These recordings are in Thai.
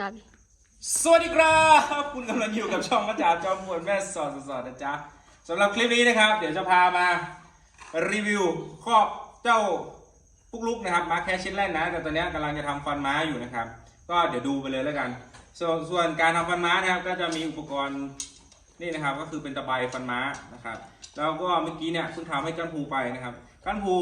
งับสวัสดีครับ คุณกำลังอยู่กับช่องมาจาจอมปวนแม่สอดสอดนะจ๊ะสำหรับคลิปนี้นะครับ เดี๋ยวจะพามารีวิวครอบเจ้าปุกลุกนะครับมาแคชชินแลนด์นะ แต่ตอนนี้กำลังจะทำฟันม้าอยู่นะครับ ก็เดี๋ยวดูไปเลยแล้วกันส่วนส่วนการทำฟันม้านะครับ ก็จะมีอุปกรณ์นี่นะครับก็คือเป็นตะไบฟันม้านะครับ แล้วก็เมื่อกี้เนี่ยเพิ่งทำให้ก้านภูไปนะครับก้านภู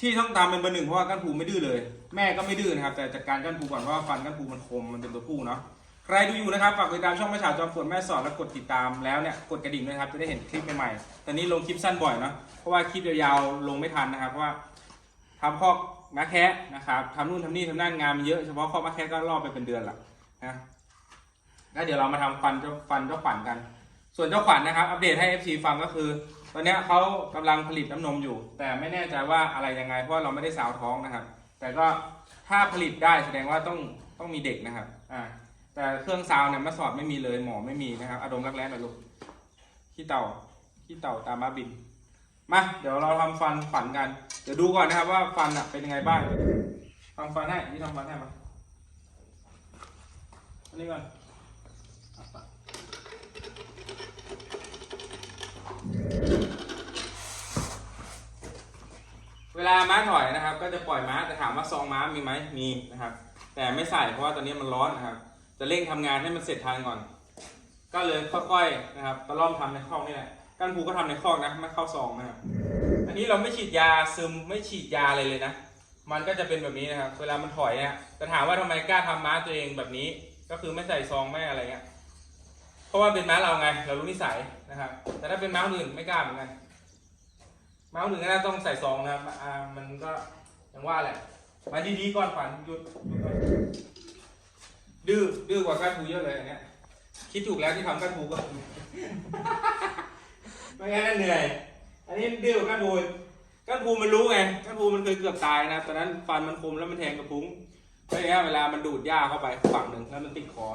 ที่ต้องตามเป็นเบอร์หนึ่งเพราะว่าก้านภูไม่ดื้อเลย แม่ก็ไม่ดื้อนะครับ แต่จัดการก้านภูก่อนเพราะว่าฟันก้านภูมันคมมันเป็นตัวผู้เนาะใครดูอยู่นะครับฝากติดตามช่องไม่ฉาจอมฝนแม่สอนและกดติดตามแล้วเนี่ยกดกระดิ่งด้วยครับจะได้เห็นคลิปใหม่ๆตอนนี้ลงคลิปสั้นบ่อยเนาะเพราะว่าคลิปยาวๆลงไม่ทันนะครับเพราะว่าทำคอมาแคะนะครับทำนู่นทำนี่ทำนั่นงานมันเยอะเฉพาะคอมาแคะก็รอบไปเป็นเดือนละนะแล้วเดี๋ยวเรามาทำฟันเจ้าฟันเจ้าขวัญกัน ส่วนเจ้าขวัญนะครับ อัปเดตให้ FC ฟังก็คือ ตอนนี้เขากำลังผลิตน้ำนมอยู่ แต่ไม่แน่ใจว่าอะไรยังไง เพราะเราไม่ได้สาวท้องนะครับ แต่ก็ถ้าผลิตได้แสดงว่าต้องต้องมีเด็กนะครับอ่าแต่เครื่องซาวเนี่ยมาสอดไม่มีเลยหมอไม่มีนะครับอะดมรักแร้หน่อยลูกขี้เต่าขี้เต่าตามมาบินมาเดี๋ยวเราทำฟันฝันกันเดี๋ยวดูก่อนนะครับว่าฟันอะเป็นยังไงบ้างทำฟันให้นี่ทำฟันให้มาอันนี้ก่อน เวลาม้าถอยนะครับ ก็จะปล่อยม้าแต่ถามว่าซองม้ามีไหมมีนะครับ แต่ไม่ใส่เพราะว่าตอนนี้มันร้อนนะครับ จะเร่งทำงานให้มันเสร็จทันก่อน ก็เลยค่อยๆนะครับตะล่อมทำในคอกนี่แหละก้นผูก็ทำในคอกนะไม่เข้าซองนะครับ อันนี้เราไม่ฉีดยาซึมไม่ฉีดยาอะไรเลยนะ มันก็จะเป็นแบบนี้นะครับ เวลามันถอยเนี่ยแต่ถามว่าทำไมกล้าทำม้าตัวเองแบบนี้ ก็คือไม่ใส่ซองไม่อะไรเงี้ยเพราะว่าเป็นม้าเราไง เรารู้นิสัยนะครับ แต่ถ้าเป็นม้าอื่นไม่กล้าเหมือนกัน เมาส์หนึ่งก็น่าต้องใส่ซองนะครับอ่ามันก็อย่างว่าแหละ มาดีๆก่อนฝันหยุดหยุดก่อนดื้อดื้อกว่าก้านทูเยอะเลยอันเนี้ยคิดถูกแล้วที่ทำก้านทูก็ ไม่งั้นน่ะเหนื่อย อันนี้ดื้อกว่าก้านทูก้านทูมันรู้ไงก้านทูมันเคยเกือบตายนะตอนนั้นฟันมันคมแล้วมันแทงกระพุ้งเพราะอย่างเงี้ยเวลามันดูดหญ้าเข้าไปฝั่งหนึ่งแล้วมันติดคอ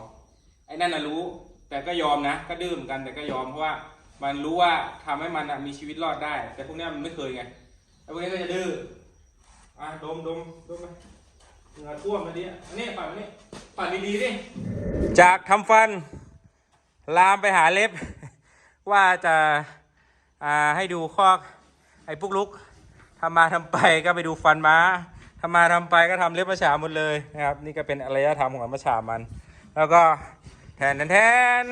ไอ้นั่นน่ะรู้ แต่ก็ยอมนะ ก็ดื้อเหมือนกันแต่ก็ยอมเพราะว่า มันรู้ว่าทำให้มันมีชีวิตรอดได้ แต่พวกนี้มันไม่เคยไงไอ้พวกนี้ก็จะดื้ออะดมดมดมไปเหงื่อท่วมมาดิอันนี้ปั่นอันนี้ปั่นดีๆดิจากทำฟัน ลามไปหาเล็บ ว่าจะอ่าให้ดูคอกไอ้ปุกลุกทำมาทำไปก็ไปดูฟันม้าทำมาทำไปก็ทำเล็บประฉาหมดเลยนะครับ นี่ก็เป็นอารยธรรมของประฉามัน แล้วก็แทนแทนแทน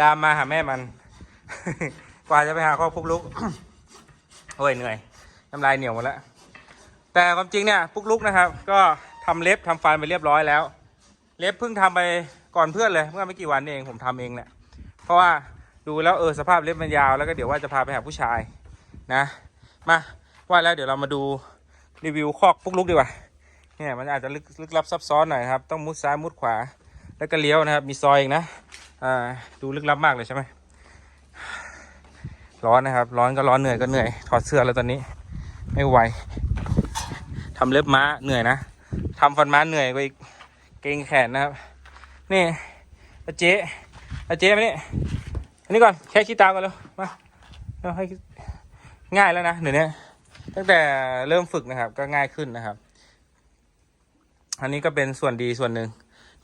ลามมาหาแม่มัน กว่าจะไปหาครอพุกลุกโอ้ยเหนื่อยน้ำลายเหนียวหมดแล้วแต่ความจริงเนี่ยพุกลุกนะครับ ก็ทำเล็บทำฟันไปเรียบร้อยแล้ว เล็บเพิ่งทำไปก่อนเพื่อนเลยเมื่อไม่กี่วันเองผมทำเองแหละเพราะว่าดูแล้วเออสภาพเล็บมันยาวแล้วก็เดี๋ยวว่าจะพาไปหาผู้ชายนะ มาว่าแล้วเดี๋ยวเรามาดูรีวิวคอกพุกลุกดีกว่าเนี่ยมันอาจจะลึกลึกลับซับซ้อนหน่อยครับต้องมุดซ้ายมุดขวา แล้วก็เลี้ยวนะครับ มีซอยอีกนะอ่าดูลึกลับมากเลยใช่ไหม ร้อนนะครับ ร้อนก็ร้อนเหนื่อยก็เหนื่อย ถอดเสื้อแล้วตอนนี้ ไม่ไหวทำเล็บม้าเหนื่อยนะทำฟันม้าเหนื่อยกว่าอีกเกรงแขนนะครับ นี่อาเจ๊อาเจ๊มานี่อันนี้ก่อนแค่ขี้ตาก่อนแล้วมาเราให้ง่ายแล้วนะเดี๋ยวนี้ตั้งแต่เริ่มฝึกนะครับ ก็ง่ายขึ้นนะครับ อันนี้ก็เป็นส่วนดีส่วนหนึ่ง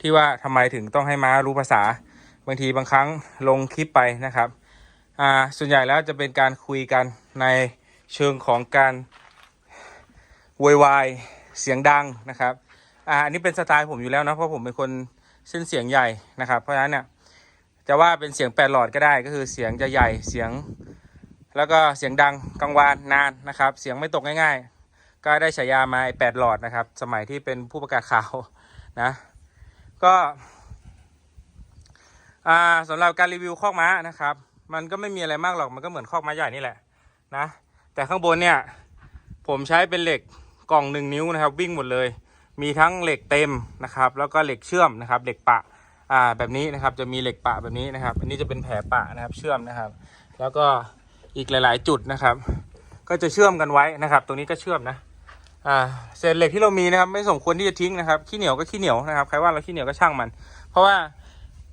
ที่ว่าทำไมถึงต้องให้ม้ารู้ภาษา บางทีบางครั้งลงคลิปไปนะครับ อ่าส่วนใหญ่แล้วจะเป็นการคุยกันในเชิงของการโวยวายเสียงดังนะครับอ่าอันนี้เป็นสไตล์ผมอยู่แล้วนะเพราะผมเป็นคนเส้นเสียงใหญ่นะครับ เพราะฉะนั้นเนี่ยจะว่าเป็นเสียงแปดหลอดก็ได้ก็คือเสียงจะใหญ่เสียง แล้วก็เสียงดังกังวานนานนะครับ เสียงไม่ตกง่าย ๆ ก็ได้ฉายามาไอแปดหลอดนะครับ สมัยที่เป็นผู้ประกาศข่าวนะ ก็อ่าสำหรับการรีวิวคอกม้านะครับ มันก็ไม่มีอะไรมากหรอกมันก็เหมือนคอกม้ใหญ่นี่แหละนะแต่ข้างบนเนี่ยผมใช้เป็นเหล็กกล่องหนึ่งนิ้วนะครับ วิ่งหมดเลย มีทั้งเหล็กเต็มนะครับ แล้วก็เหล็กเชื่อมนะครับ เหล็กปะอ่าแบบนี้นะครับจะมีเหล็กปะแบบนี้นะครับ อันนี้จะเป็นแผลปะนะครับเชื่อมนะครับ แล้วก็อีกหลาย ๆ จุดนะครับ ก็จะเชื่อมกันไว้นะครับ ตรงนี้ก็เชื่อมนะอ่าเศษเหล็กที่เรามีนะครับ ไม่สมควรที่จะทิ้งนะครับขี้เหนียวก็ขี้เหนียวนะครับใครว่าเราขี้เหนียวก็ช่างมัน เพราะว่า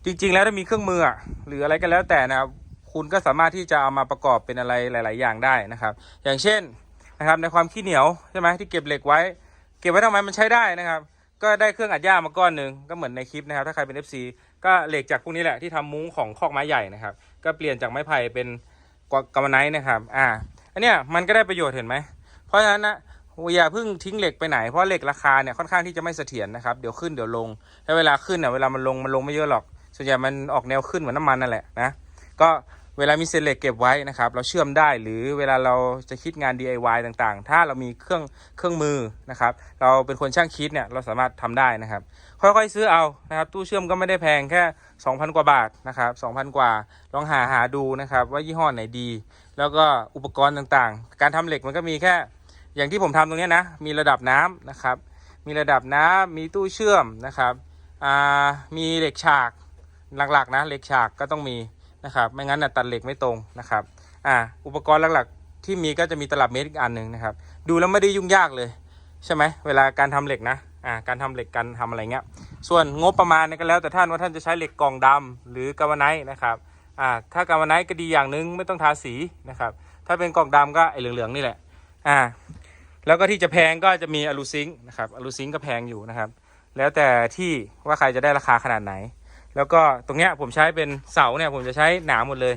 จริง ๆ แล้วถ้ามีเครื่องมืออะหรืออะไรก็แล้วแต่นะครับ คุณก็สามารถที่จะเอามาประกอบเป็นอะไรหลาย ๆ อย่างได้นะครับ อย่างเช่นนะครับในความขี้เหนียวใช่ไหมที่เก็บเหล็กไว้ เก็บไว้ทำไมมันใช้ได้นะครับ ก็ได้เครื่องอัดหญ้ามาก้อนหนึ่งก็เหมือนในคลิปนะครับ ถ้าใครเป็น FC ก็เหล็กจากพวกนี้แหละที่ทำมุ้งของคอกไม้ใหญ่นะครับ ก็เปลี่ยนจากไม้ไผ่เป็นกำมะไนท์นะครับอ่าอันเนี้ยมันก็ได้ประโยชน์เห็นไหมเพราะฉะนั้นนะอย่าเพิ่งทิ้งเหล็กไปไหนเพราะเหล็กราคาเนี่ยค่อนข้างที่จะไม่เสถียรนะครับเดี๋ยวขึ้นเดี๋ยวลงแล้วเวลาขึ้นเนี่ยเวลามันลงมันลงไม่เยอะหรอก ส่วนใหญ่มันออกแนวขึ้นเหมือนน้ำมันนั่นแหละนะก็ เวลามีเศษเหล็กเก็บไว้นะครับ เราเชื่อมได้หรือเวลาเราจะคิดงาน DIY ต่างๆ ถ้าเรามีเครื่องเครื่องมือนะครับ เราเป็นคนช่างคิดเนี่ยเราสามารถทำได้นะครับ ค่อยๆซื้อเอานะครับ ตู้เชื่อมก็ไม่ได้แพงแค่ 2,000 กว่าบาทนะครับ2,000 กว่าลองหาหาดูนะครับ ว่ายี่ห้อไหนดี แล้วก็อุปกรณ์ต่างๆ การทำเหล็กมันก็มีแค่ อย่างที่ผมทำตรงนี้นะมีระดับน้ำนะครับ มีระดับน้ำมีตู้เชื่อมนะครับอ่ามีเหล็กฉากหลักๆนะเหล็กฉากก็ต้องมี นะครับ ไม่งั้นนะตัดเหล็กไม่ตรงนะครับอ่าอุปกรณ์หลักๆ ที่มีก็จะมีตลับเมตรอีกอันหนึ่งนะครับ ดูแล้วไม่ได้ยุ่งยากเลย ใช่ไหมเวลาการทำเหล็กนะอ่าการทำเหล็กการทำอะไรเงี้ย ส่วนงบประมาณนี่ก็แล้วแต่ท่านว่าท่านจะใช้เหล็กกล่องดำหรือกาวไนท์นะครับอ่าถ้ากาวไนท์ก็ดีอย่างหนึงไม่ต้องทาสีนะครับถ้าเป็นกล่องดำก็ไอเหลืองๆนี่แหละอ่าแล้วก็ที่จะแพงก็จะมีอลูซิงค์นะครับอลูซิงค์ก็แพงอยู่นะครับ แล้วแต่ที่ว่าใครจะได้ราคาขนาดไหน แล้วก็ตรงเนี้ยผมใช้เป็นเสาเนี่ยผมจะใช้หนาหมดเลย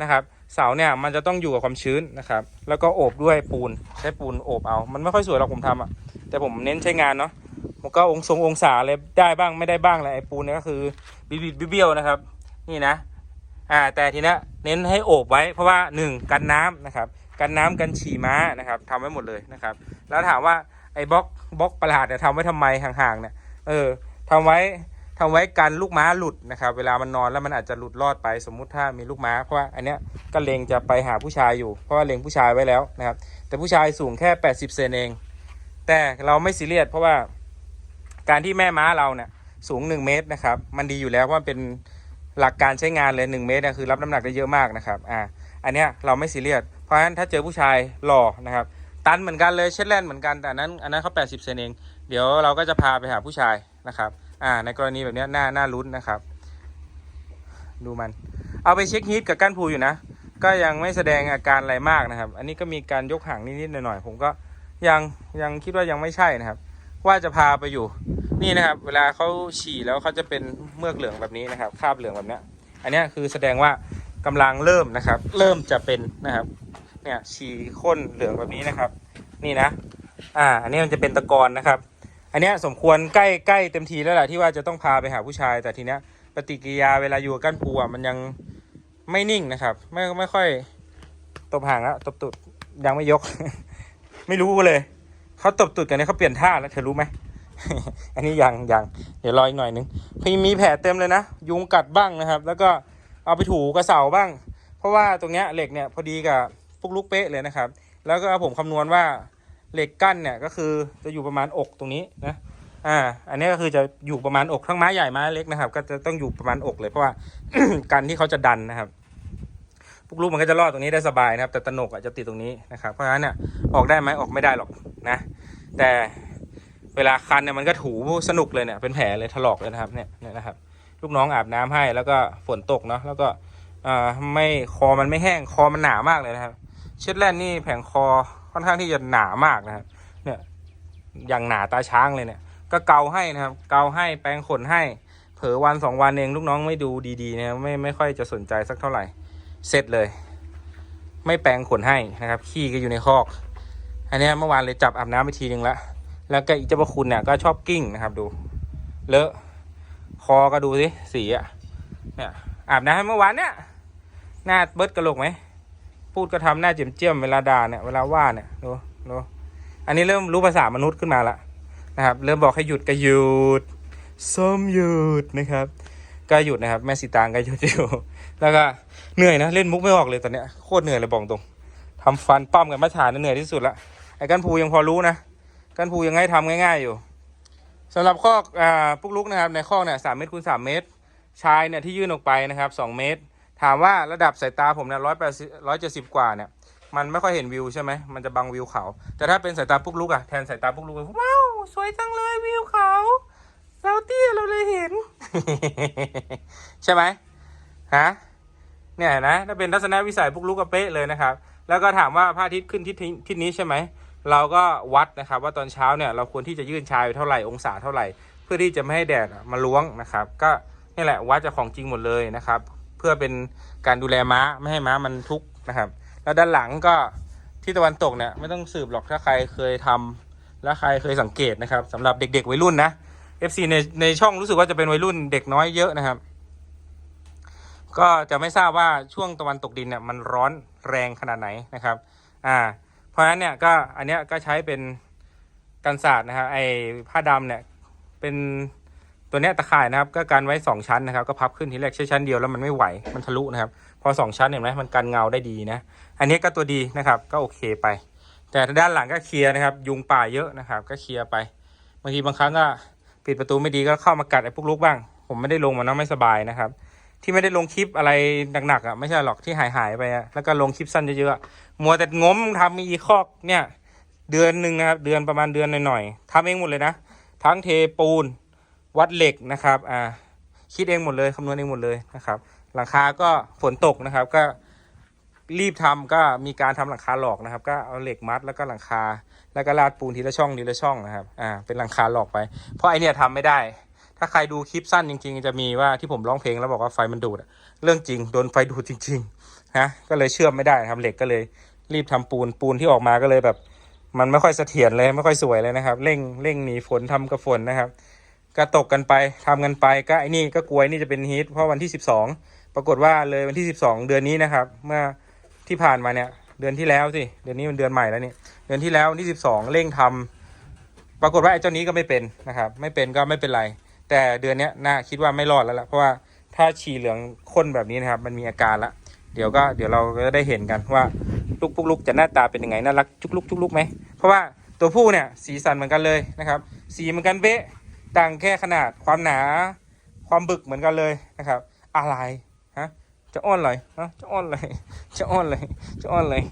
นะครับ เสาเนี่ยมันจะต้องอยู่กับความชื้นนะครับ แล้วก็โอบด้วยปูนใช้ปูนโอบเอา มันไม่ค่อยสวยหรอกผมทำอะแต่ผมเน้นใช้งานเนาะมันก็องศงองศาอะไรได้บ้างไม่ได้บ้างแหละไอ้ปูนเนี่ยก็คือบิดบิเบี้ยวนะครับ นี่นะอ่าแต่ทีนี้เน้นให้โอบไว้เพราะว่าหนึ่งกันน้ำนะครับ กันน้ำกันฉี่ม้านะครับทำไว้หมดเลยนะครับ แล้วถามว่าไอ้บล็อกบล็อกประหลาดเนี่ยทำไว้ทำไมห่างๆเนี่ยเออทำไว้ ทำไว้กันลูกม้าหลุดนะครับ เวลามันนอนแล้วมันอาจจะหลุดรอดไปสมมุติถ้ามีลูกม้าเพราะว่าอันเนี้ยก็เลงจะไปหาผู้ชายอยู่ เพราะว่าเลงผู้ชายไว้แล้วนะครับ แต่ผู้ชายสูงแค่ 80 เซนเอง แต่เราไม่ซีเรียสเพราะว่าการที่แม่ม้าเราเนี่ยสูง 1 เมตรนะครับมันดีอยู่แล้วเพราะมันเป็นหลักการใช้งานเลย 1 เมตรเนี่ยคือรับน้ำหนักได้เยอะมากนะครับอ่าอันเนี้ยเราไม่ซีเรียสเพราะฉะนั้นถ้าเจอผู้ชายหล่อนะครับตันเหมือนกันเลยเช็ดแลนด์เหมือนกันแต่นนั้นอันนั้นเขา80 เซนเอง เดี๋ยวเราก็จะพาไปหาผู้ชายนะครับ อ่า ในกรณีแบบนี้น่าน่าลุ้นนะครับ ดูมัน เอาไปเช็คฮีทกับก้านพูอยู่นะ ก็ยังไม่แสดงอาการอะไรมากนะครับ อันนี้ก็มีการยกหางนิดๆหน่อยๆผมก็ยังยังคิดว่ายังไม่ใช่นะครับ ว่าจะพาไปอยู่ นี่นะครับ เวลาเขาฉี่แล้วเขาจะเป็นเมือกเหลืองแบบนี้นะครับ คราบเหลืองแบบนี้อันนี้คือแสดงว่ากำลังเริ่มนะครับ เริ่มจะเป็นนะครับ เนี่ยฉี่ข้นเหลืองแบบนี้นะครับ นี่นะ อ่า อันนี้มันจะเป็นตะกอนนะครับ อันเนี้ยสมควรใกล้ใกล้เต็มทีแล้วแหละที่ว่าจะต้องพาไปหาผู้ชาย แต่ทีเนี้ยปฏิกิริยาเวลาอยู่กับก้านปูอะมันยังไม่นิ่งนะครับ ไม่ไม่ค่อยตบห่างแล้วตบตุดยังไม่ยก ไม่รู้เลยเขาตบตุดกันเนี่ยเขาเปลี่ยนท่าแล้วเธอรู้ไหมอันนี้ยังยังเดี๋ยวรออีกหน่อยนึงพี่มีแผลเต็มเลยนะยุงกัดบ้างนะครับ แล้วก็เอาไปถูกระเสาบ้าง เพราะว่าตรงเนี้ยเหล็กเนี่ยพอดีกับปุกลุกเป๊ะเลยนะครับ แล้วก็ผมคำนวณว่า เหล็กกั้นเนี่ยก็คือจะอยู่ประมาณอกตรงนี้นะอ่าอันนี้ก็คือจะอยู่ประมาณอกทั้งไม้ใหญ่ไม้เล็กนะครับ ก็จะต้องอยู่ประมาณอกเลยเพราะว่าการที่เขาจะดันนะครับปุกลูกมันก็จะรอดตรงนี้ได้สบายนะครับ แต่ตะหนกอะจะติดตรงนี้นะครับ เพราะฉะนั้นเนี่ยออกได้ไหมออกไม่ได้หรอกนะ แต่เวลาคันเนี่ยมันก็ถูสนุกเลยเนี่ยเป็นแผลเลยถลอกเลยนะครับเนี่ยเนี่ยนะครับ ลูกน้องอาบน้ำให้แล้วก็ฝนตกเนาะแล้วก็อ่าไม่คอมันไม่แห้งคอมันหนามากเลยนะครับ เช็ดแลนนี่แผงคอ ค่อนข้างที่จะหนามากนะครับ เนี่ยอย่างหนาตาช้างเลยเนี่ย ก็เกาให้นะครับ เกาให้แปรงขนให้ เผลอวันสองวันเองลูกน้องไม่ดูดีๆนะไม่ไม่ค่อยจะสนใจสักเท่าไหร่ เสร็จเลย ไม่แปรงขนให้นะครับ ขี้ก็อยู่ในคอก อันนี้เมื่อวานเลยจับอาบน้ำไปทีนึงละ แล้วก็อีเจ้าพระคุณเนี่ยก็ชอบกิ้งนะครับดู เลอะ คอก็ดูสิสีอะเนี่ยอาบน้ำเมื่อวานเนี่ยหน้าเบิดกระโหลกไหม พูดก็ทำหน้าเจียมเจียมเวลาด่าเนี่ยเวลาว่าเนี่ยดูดูอันนี้เริ่มรู้ภาษามนุษย์ขึ้นมาละนะครับ เริ่มบอกให้หยุดก็หยุดส้มหยุดนะครับ ก็หยุดนะครับ แม่สีตางก็หยุดอยู่แล้วก็เหนื่อยนะเล่นมุกไม่ออกเลยตอนเนี้ยโคตรเหนื่อยเลยบอกตรงทำฟันปั้มกันมาฐานเนี่ยเหนื่อยที่สุดละไอ้กันภูยังพอรู้นะกันภูยังให้ทำง่าย ๆอยู่สำหรับข้ออ่าปุกลุกนะครับในข้อเนี่ยสามเมตรคูณสามเมตรชายเนี่ยที่ยื่นออกไปนะครับสองเมตร ถามว่าระดับสายตาผมเนี่ยร้อยแปดสิร้อยเจ็ดสิบกว่าเนี่ย มันไม่ค่อยเห็นวิวใช่ไหมมันจะบังวิวเขา แต่ถ้าเป็นสายตาปุ๊กลุกอะแทนสายตาปุ๊กลุกว้าวสวยจังเลยวิวเขาเราเตี้ยเราเลยเห็น ใช่ไหมฮะเนี่ยนะถ้าเป็นทัศนวิสัยปุ๊กลุกก็เป๊ะเลยนะครับ แล้วก็ถามว่าพระอาทิตย์ขึ้นทิศทิศนี้ใช่ไหมเราก็วัดนะครับ ว่าตอนเช้าเนี่ยเราควรที่จะยื่นชายไปเท่าไหร่องศาเท่าไหร่ เพื่อที่จะไม่ให้แดดมาล้วงนะครับ ก็นี่แหละวัดจากของจริงหมดเลยนะครับ พื่อเป็นการดูแลม้าไม่ให้ม้ามันทุกข์นะครับ แล้วด้านหลังก็ที่ตะวันตกเนี่ยไม่ต้องสืบหรอกถ้าใครเคยทำและใครเคยสังเกตนะครับสำหรับเด็กๆวัยรุ่นนะ FC ในในช่องรู้สึกว่าจะเป็นวัยรุ่นเด็กน้อยเยอะนะครับ ก็จะไม่ทราบว่าช่วงตะวันตกดินเนี่ยมันร้อนแรงขนาดไหนนะครับอ่าเพราะฉะนั้นเนี่ยก็อันเนี้ยก็ใช้เป็นกันศาสตร์นะครับไอ้ผ้าดำเนี่ยเป็น ตัวเนี้ยตะข่ายนะครับก็กันไว้สองชั้นนะครับก็พับขึ้นทีแรกใช้ชั้นเดียวแล้วมันไม่ไหวมันทะลุนะครับ พอสองชั้นเห็นไหมมันกันเงาได้ดีนะ อันนี้ก็ตัวดีนะครับก็โอเคไป แต่ด้านหลังก็เคลียร์นะครับ ยุงป่าเยอะนะครับ ก็เคลียร์ไปบางทีบางครั้งก็ปิดประตูไม่ดีก็เข้ามากัดไอ้พวกลูกบ้าง ผมไม่ได้ลงมานะไม่สบายนะครับ ที่ไม่ได้ลงคลิปอะไรหนักๆอะไม่ใช่หรอกที่หายหายไปอะแล้วก็ลงคลิปสั้นเยอะๆมัวแต่งมทำมีอีคอกเนี่ยเดือนหนึ่งนะครับเดือนประมาณเดือนหน่อยๆทำเองหมดเลยนะ ทั้งเทปูน วัดเหล็กนะครับอ่าคิดเองหมดเลยคำนวณเองหมดเลยนะครับ หลังคาก็ฝนตกนะครับ ก็รีบทำก็มีการทำหลังคาหลอกนะครับ ก็เอาเหล็กมัดแล้วก็หลังคา แล้วก็ลาดปูนทีละช่องทีละช่องนะครับอ่าเป็นหลังคาหลอกไป เพราะไอเนี่ยทำไม่ได้ ถ้าใครดูคลิปสั้นจริง ๆ จะมีว่าที่ผมร้องเพลงแล้วบอกว่าไฟมันดูดเรื่องจริงโดนไฟดูดจริงๆนะก็เลยเชื่อมไม่ได้นะครับเหล็กก็เลยรีบทำปูนปูนที่ออกมาก็เลยแบบ มันไม่ค่อยเสถียรเลยไม่ค่อยสวยเลยนะครับ เร่งเร่งหนีฝนทำกับฝนนะครับ ก็ตกกันไปทำกันไปก็ไอ้นี่ก็กลัวไอ้นี่จะเป็นฮีทเพราะวันที่ 12 ปรากฏว่าเลยวันที่ 12 เดือนนี้นะครับ เมื่อที่ผ่านมาเนี่ยเดือนที่แล้วสิเดือนนี้มันเดือนใหม่แล้วนี่เดือนที่แล้ววันที่ 12 เร่งทำปรากฏว่าไอ้เจ้านี้ก็ไม่เป็นนะครับ ไม่เป็นก็ไม่เป็นไร แต่เดือนนี้น่าคิดว่าไม่รอดแล้วล่ะเพราะว่าถ้าฉี่เหลืองข้นแบบนี้นะครับ มันมีอาการละเดี๋ยวก็เดี๋ยวเราก็จะได้เห็นกันว่าลูกปุกลุกจะหน้าตาเป็นยังไงน่ารักจุกลุกจุกลุกไหมเพราะว่าตัวผู้เนี่ยสีสันเหมือนกันเลยนะครับ สีเหมือนกันเป๊ะ ต่างแค่ขนาดความหนาความบึกเหมือนกันเลยนะครับ อะไรฮะจะอ้อนเลยฮะจะอ้อนเลยจะอ้อนเลยจะอ้อนเลย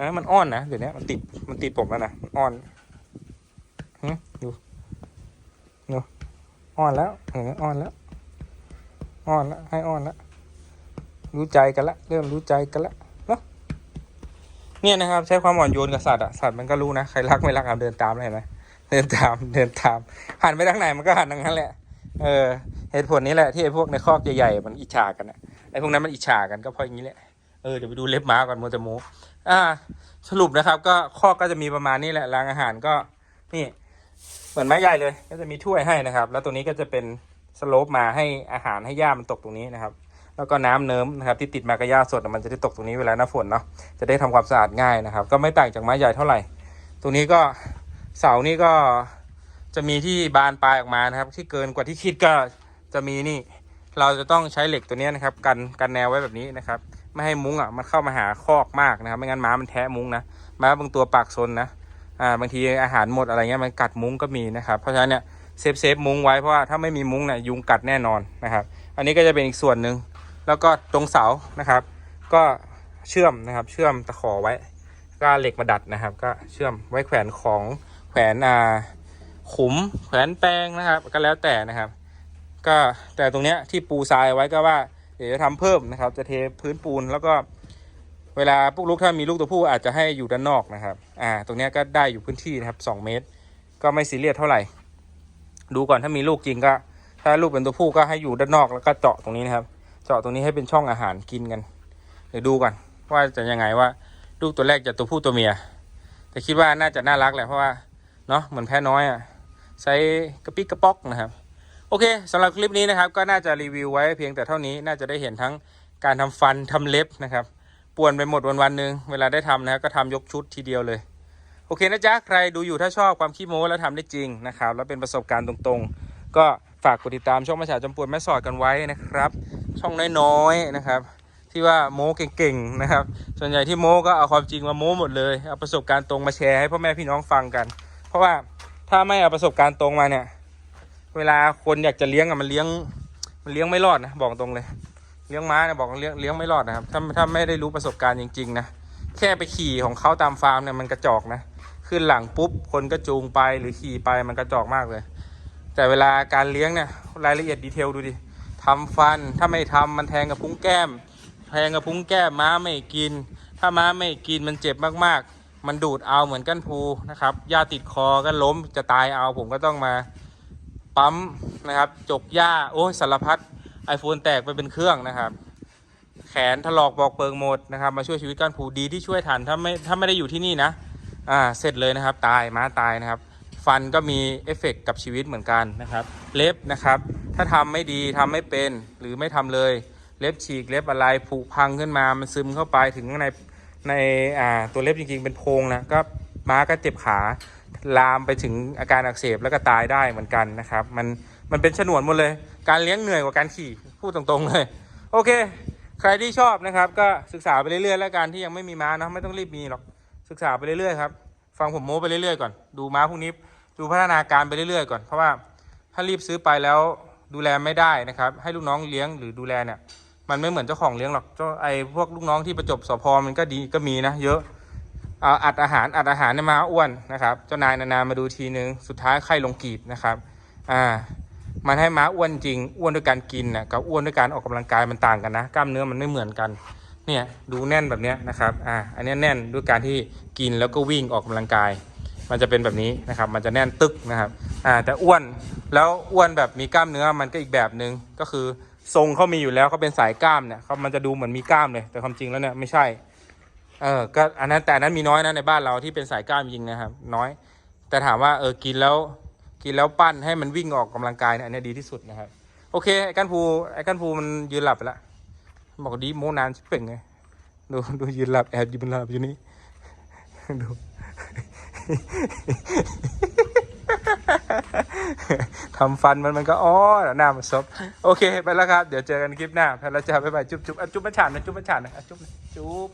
ฮะมันอ้อนนะเดี๋ยวนี้มันติดมันติดผมแล้วนะมันอ้อนหึดูดูอ้อนแล้วเอออ้อนแล้วอ้อนแล้วให้อ้อนแล้วรู้ใจกันละเริ่มรู้ใจกันละเนาะเนี่ยนะครับ ใช้ความอ่อนโยนกับสัตว์อะสัตว์มันก็รู้นะใครรักไม่รักเอาเดินตามเลยเห็นไหม เดินตามเดินตามหันไปทางไหนมันก็หันทางนั้นแหละ เออเหตุผลนี้แหละที่ไอ้พวกในคอกใหญ่ๆมันอิจฉากันอะไอ้พวกนั้นมันอิจฉากันก็เพราะอย่างนี้แหละเออเดี๋ยวไปดูเล็บม้าก่อนโมเตโมอ่า สรุปนะครับ ก็คอกก็จะมีประมาณนี้แหละรางอาหารก็นี่เหมือนไม้ใหญ่เลย ก็จะมีถ้วยให้นะครับ แล้วตรงนี้ก็จะเป็นสโลปมาให้อาหารให้หญ้ามันตกตรงนี้นะครับ แล้วก็น้ำเนิ้มนะครับ ที่ติดมากับหญ้าสดมันจะได้ตกตรงนี้เวลาหน้าฝนเนาะจะได้ทำความสะอาดง่ายนะครับ ก็ไม่ต่างจากไม้ใหญ่เท่าไหร่ ตรงนี้ก็ เสานี่ก็จะมีที่บานปลายออกมานะครับ ที่เกินกว่าที่คิดก็จะมีนี่ เราจะต้องใช้เหล็กตัวนี้นะครับ กันกันแนวไว้แบบนี้นะครับ ไม่ให้มุ้งอะมันเข้ามาหาคอกมากนะครับ ไม่งั้นม้ามันแทะมุ้งนะม้าบางตัวปากซนนะอ่าบางทีอาหารหมดอะไรเงี้ยมันกัดมุ้งก็มีนะครับ เพราะฉะนั้นเนี่ยเซฟเซฟมุ้งไว้เพราะว่าถ้าไม่มีมุ้งเนี่ยยุงกัดแน่นอนนะครับ อันนี้ก็จะเป็นอีกส่วนหนึ่งแล้วก็ตรงเสานะครับ ก็เชื่อมนะครับ เชื่อมตะขอไว้ ก็เหล็กมาดัดนะครับ ก็เชื่อมไว้แขวนของ แขวนอ่าขุมแขวนแปลงนะครับ ก็แล้วแต่นะครับ ก็แต่ตรงเนี้ยที่ปูทรายไว้ก็ว่าเดี๋ยวจะทำเพิ่มนะครับ จะเทพื้นปูนแล้วก็เวลาพวกลูกถ้ามีลูกตัวผู้อาจจะให้อยู่ด้านนอกนะครับ อ่า ตรงเนี้ยก็ได้อยู่พื้นที่นะครับสองเมตร ก็ไม่ซีเรียสเท่าไหร่ ดูก่อนถ้ามีลูกจริงก็ ถ้าลูกเป็นตัวผู้ก็ให้อยู่ด้านนอกแล้วก็เจาะตรงนี้นะครับ เจาะตรงนี้ให้เป็นช่องอาหารกินกัน เดี๋ยวดูก่อนว่าจะยังไงว่าลูกตัวแรกจะตัวผู้ตัวเมีย แต่คิดว่าน่าจะน่ารักแหละเพราะว่า เนาะเหมือนแพ้น้อยอะใช้กระปิกกระป๊อกนะครับ โอเคสำหรับคลิปนี้นะครับ ก็น่าจะรีวิวไว้เพียงแต่เท่านี้น่าจะได้เห็นทั้งการทำฟันทำเล็บนะครับป่วนไปหมดวันวันหนึ่งเวลาได้ทำนะครับก็ทำยกชุดทีเดียวเลย โอเคนะจ๊ะ ใครดูอยู่ถ้าชอบความขี้โม้แล้วทำได้จริงนะครับ แล้วเป็นประสบการณ์ตรงๆ ก็ฝากกดติดตามช่องมาฉาจำปวนแม่สอดกันไว้นะครับ ช่องน้อยๆนะครับ ที่ว่าโม้เก่งๆนะครับ ส่วนใหญ่ที่โม้ก็เอาความจริงมาโม้หมดเลยเอาประสบการณ์ตรงมาแชร์ให้พ่อแม่พี่น้องฟังกัน เพราะว่าถ้าไม่เอาประสบการณ์ตรงมาเนี่ย เวลาคนอยากจะเลี้ยงอะมันเลี้ยงมันเลี้ยงไม่รอดนะบอกตรงเลย เลี้ยงม้าเนี่ยบอกเลี้ยงเลี้ยงไม่รอดนะครับถ้าถ้าไม่ได้รู้ประสบการณ์จริงๆนะแค่ไปขี่ของเขาตามฟาร์มเนี่ยมันกระจอกนะขึ้นหลังปุ๊บคนก็จูงไปหรือขี่ไปมันกระจอกมากเลย แต่เวลาการเลี้ยงเนี่ยรายละเอียดดีเทลดูดิทำฟันถ้าไม่ทำมันแทงกับพุ้งแก้ม แทงกับพุ้งแก้มม้าไม่กิน ถ้าม้าไม่กินมันเจ็บมากๆ มันดูดเอาเหมือนก้านพูนะครับหญ้าติดคอก็ล้มจะตายเอาผมก็ต้องมาปั๊มนะครับ จกหญ้าโอ้ยสารพัด iPhone แตกไปเป็นเครื่องนะครับ แขนถลอกบอกเปิงหมดนะครับ มาช่วยชีวิตก้านผูดีที่ช่วยทันถ้าไม่ถ้าไม่ได้อยู่ที่นี่นะอ่าเสร็จเลยนะครับ ตายม้าตายนะครับ ฟันก็มีเอฟเฟกต์กับชีวิตเหมือนกันนะครับ เล็บนะครับ ถ้าทำไม่ดีทำไม่เป็นหรือไม่ทำเลย เล็บฉีกเล็บอะไรผุพังขึ้นมามันซึมเข้าไปถึงข้างใน ในอ่าตัวเล็บจริงๆ เป็นโพรงนะก็ม้าก็เจ็บขาลามไปถึงอาการอักเสบแล้วก็ตายได้เหมือนกันนะครับ มันมันเป็นฉนวนหมดเลย การเลี้ยงเหนื่อยกว่าการขี่พูดตรงๆเลย โอเค ใครที่ชอบนะครับ ก็ศึกษาไปเรื่อยๆแล้วการที่ยังไม่มีม้านะไม่ต้องรีบมีหรอกศึกษาไปเรื่อยๆครับฟังผมโม้ไปเรื่อยๆก่อนดูม้าพวกนี้ดูพัฒนาการไปเรื่อยๆก่อนเพราะว่าถ้ารีบซื้อไปแล้วดูแลไม่ได้นะครับ ให้ลูกน้องเลี้ยงหรือดูแลเนี่ย มันไม่เหมือนเจ้าของเลี้ยงหรอกเจ้าไอ้พวกลูกน้องที่ประจบสพมันก็ดีก็มีนะเยอะอ่าอัดอาหารอัดอาหารในม้าอ้วนนะครับ เจ้านายนานามาดูทีนึงสุดท้ายไข้ลงกีบนะครับอ่ามันให้ม้าอ้วนจริงอ้วนด้วยการกินนะกับอ้วนด้วยการออกกำลังกายมันต่างกันนะ กล้ามเนื้อมันไม่เหมือนกันเนี่ยดูแน่นแบบเนี้ยนะครับอ่าอันนี้แน่นด้วยการที่กินแล้วก็วิ่งออกกำลังกาย มันจะเป็นแบบนี้นะครับ มันจะแน่นตึกนะครับอ่าแต่อ้วนแล้วอ้วนแบบมีกล้ามเนื้อมันก็อีกแบบหนึ่งก็คือ ทรงเขามีอยู่แล้วเขาเป็นสายกล้ามเนี่ยเขามันจะดูเหมือนมีกล้ามเลย แต่ความจริงแล้วเนี่ยไม่ใช่ เออก็อันนั้นแต่นั้นมีน้อยนะในบ้านเราที่เป็นสายกล้ามจริงนะครับ น้อย แต่ถามว่าเออกินแล้วกินแล้วปั้นให้มันวิ่งออกกำลังกายเนี่ยอันนี้ดีที่สุดนะครับ โอเคไอ้ก้านภูไอ้ก้านภูมันยืนหลับไปละบอกดีโมนานชิบเป่งไงดูดูยืนหลับแอบยืนหลับอยู่นี่ดู ทำฟันมันมันก็อ๋อหน้ามันซบโอเค ไปแล้วครับ เดี๋ยวเจอกันคลิปหน้าแพล้วจ้าบ๊ายบายจุ๊บจุ๊บอะจุ๊บมาฉานนะจุ๊บมาฉานนะจุ๊บจุ๊บ